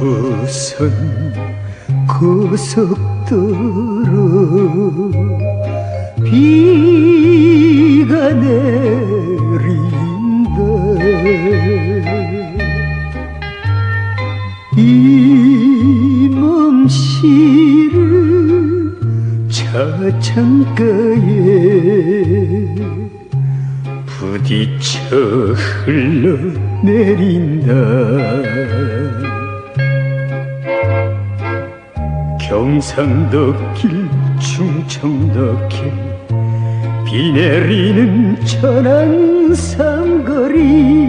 정부선 구석도로 비가 내린다. 이 몸씨를 차창가에 부딪혀 흘러내린다. 경상도 길 충청도 길 비 내리는 천안 삼거리.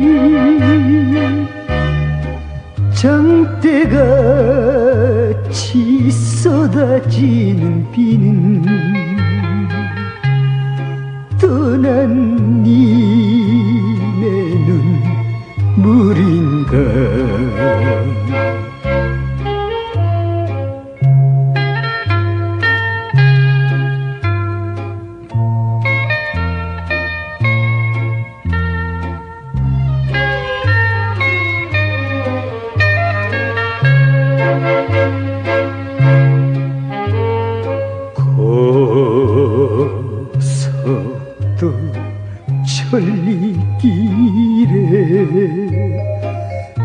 장대같이 쏟아지는 비는 떠난 고속도 천리길에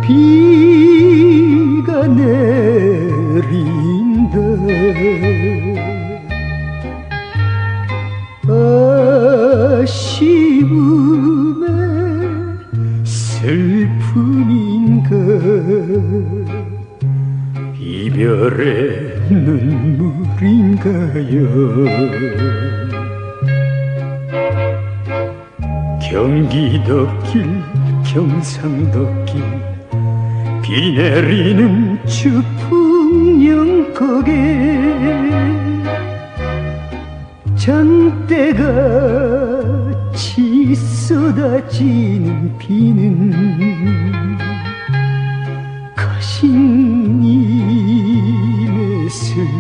비가 내린다. 아쉬움에 슬픔인가 이별의 눈물인가요 경기도 길 경상도 길. 비 내리는 주풍령곡에 장대같이 쏟아지는 비는 가신 님의 슬픔인가